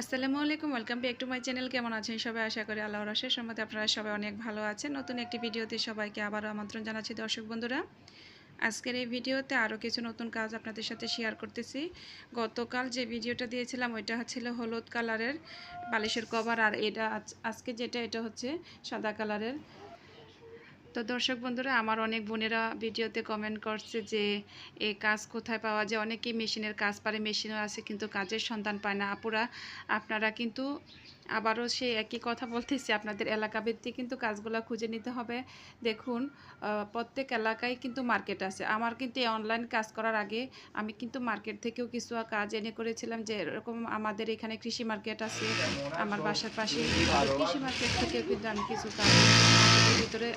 আসসালামু আলাইকুম welcome back to my channel কেমন আছেন সবাই? আশা করি আল্লাহর আশেষ সম্মতে আপনারা সবাই অনেক ভালো আছেন। নতুন একটি ভিডিওতে সবাইকে আবারও আমন্ত্রণ জানাচ্ছি দর্শক বন্ধুরা। আজকের এই ভিডিওতে আরও কিছু নতুন কাজ আপনাদের সাথে শেয়ার করতেছি। গতকাল যে ভিডিওটা দিয়েছিলাম, ওইটা হচ্ছিল হলুদ কালারের বালিশের কভার আর এটা আজ- আজকে যেটা, এটা হচ্ছে সাদা কালারের তো দর্শক বন্ধুরা, আমার অনেক বোনেরা ভিডিওতে কমেন্ট করছে যে এই কাজ কোথায় পাওয়া যায়? অনেকেই মেশিনের কাজ পারে, মেশিনও আছে কিন্তু কাজের সন্ধান পায় না। আপুরা, আপনারা কিন্তু আবারও সেই একই কথা বলতেছি, আপনাদের এলাকা ভিত্তিক কিন্তু কাজগুলো খুঁজে নিতে হবে। দেখুন প্রত্যেক এলাকায় কিন্তু মার্কেট আছে। আমার কিন্তু এই অনলাইন কাজ করার আগে আমি কিন্তু মার্কেট থেকেও কিছু কাজ এনে করেছিলাম যে, এরকম আমাদের এখানে কৃষি মার্কেট আছে, আমার বাসার পাশে কৃষি মার্কেট থেকেও কিন্তু আমি কিছু কাজ ভিতরে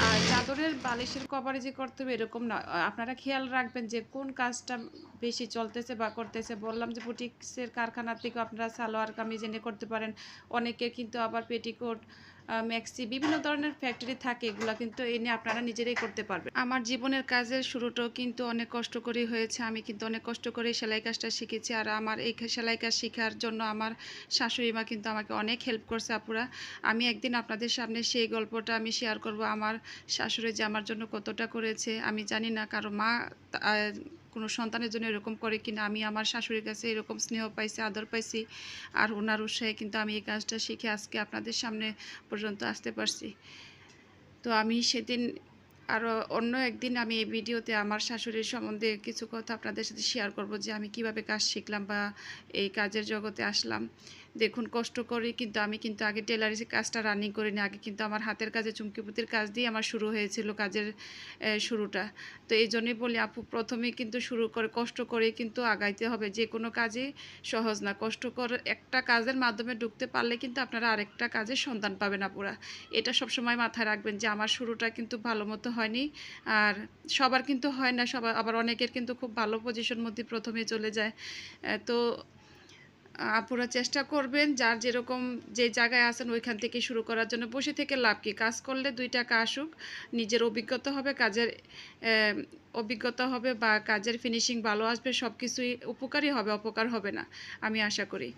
আর চাদরের বালিশের কভারে যে করতে হবে এরকম না। আপনারা খেয়াল রাখবেন যে কোন কাজটা বেশি চলতেছে বা করতেছে। বললাম যে বুটিক্সের কারখানা থেকে আপনারা সালোয়ার, কামিজ এনে করতে পারেন। অনেকের কিন্তু আবার পেটিকোট ম্যাক্সি বিভিন্ন ধরনের ফ্যাক্টরি থাকে, এগুলো কিন্তু এনে আপনারা নিজেরাই করতে পারবেন। আমার জীবনের কাজের শুরুটাও কিন্তু অনেক কষ্ট করেই হয়েছে। আমি কিন্তু অনেক কষ্ট করে সেলাই কাজটা শিখেছি আর আমার এই সেলাই কাজ শেখার জন্য আমার শাশুড়ি মা কিন্তু আমাকে অনেক হেল্প করছে আপুরা। আমি একদিন আপনাদের সামনে সেই গল্পটা আমি শেয়ার করব। আমার শাশুড়ি যে আমার জন্য কতটা করেছে, আমি জানি না। কারও মা কোনো সন্তানের জন্য এরকম করে কিনা, আমি আমার শাশুড়ির কাছে এরকম স্নেহ পাইছি, আদর পাইছি, আর ওনার উৎসাহে কিন্তু আমি এই কাজটা শিখে আজকে আপনাদের সামনে পর্যন্ত আসতে পারছি। তো আমি সেদিন আর অন্য একদিন আমি এই ভিডিওতে আমার শাশুড়ির সম্বন্ধে কিছু কথা আপনাদের সাথে শেয়ার করব যে আমি কীভাবে কাজ শিখলাম বা এই কাজের জগতে আসলাম। দেখুন, কষ্ট করে কিন্তু আমি কিন্তু আগে টেলারি কাজটা রানিং করিনি আগে কিন্তু আমার হাতের কাজে চুমকিপুতির কাজ দিয়ে আমার শুরু হয়েছিল কাজের শুরুটা। তো এই জন্যই বলি, আপু, প্রথমে কিন্তু শুরু করে, কষ্ট করে কিন্তু আগাইতে হবে। যে কোনো কাজে সহজ না। কষ্ট করে, একটা কাজের মাধ্যমে ঢুকতে পারলে কিন্তু আপনারা আরেকটা কাজের সন্ধান পাবেন আপুরা। এটা সবসময় মাথায় রাখবেন যে আমার শুরুটা কিন্তু ভালো মতো হয়নি। আর সবার কিন্তু হয় না সবার আবার অনেকের কিন্তু খুব ভালো পজিশন মধ্যে প্রথমে চলে যায়। তো আপুরা চেষ্টা করবেন, যার যেরকম যে জায়গায় আছেন ওইখান থেকে শুরু করার জন্য। বসে থেকে লাভ কি? কাজ করলে দুই টাকা আসুক, নিজের অভিজ্ঞতা হবে, কাজের অভিজ্ঞতা হবে বা কাজের ফিনিশিং ভালো আসবে সব কিছুই উপকারই হবে, অপকার হবে না, আমি আশা করি।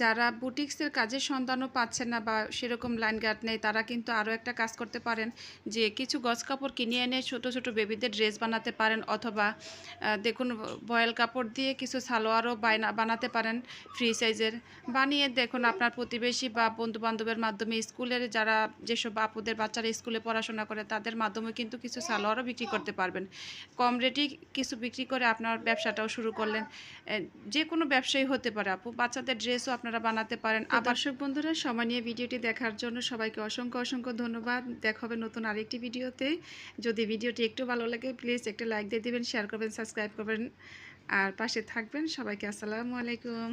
যারা বুটিক্সের কাজের সন্ধানও পাচ্ছেন না বা সেরকম লাইন গার্ড নেই, তারা কিন্তু আরও একটা কাজ করতে পারেন যে কিছু গজ কাপড় কিনে এনে ছোট ছোট বেবিদের ড্রেস বানাতে পারেন অথবা দেখুন, বয়েল কাপড় দিয়ে কিছু সালোয়ারও বানাতে পারেন ফ্রি সাইজের বানিয়ে দেখুন আপনার প্রতিবেশী বা বন্ধু বান্ধবের মাধ্যমে স্কুলের যারা যেসব আপুদের বাচ্চারা স্কুলে পড়াশোনা করে, তাদের মাধ্যমে কিন্তু কিছু সালোয়ারও বিক্রি করতে পারবেন। কম রেটেই কিছু বিক্রি করে আপনার ব্যবসাটাও শুরু করলেন। যে কোনো ব্যবসায়ী হতে পারে আপু, বাচ্চাদের ড্রেসও আপনারা বানাতে পারেন। দর্শক বন্ধুরা সময় নিয়ে ভিডিওটি দেখার জন্য সবাইকে অসংখ্য অসংখ্য ধন্যবাদ। দেখা হবে নতুন আরেকটি ভিডিওতে। যদি ভিডিওটি একটু ভালো লাগে প্লিজ একটা লাইক দিয়ে দেবেন শেয়ার করবেন সাবস্ক্রাইব করবেন আর পাশে থাকবেন। সবাইকে আসসালামু আলাইকুম।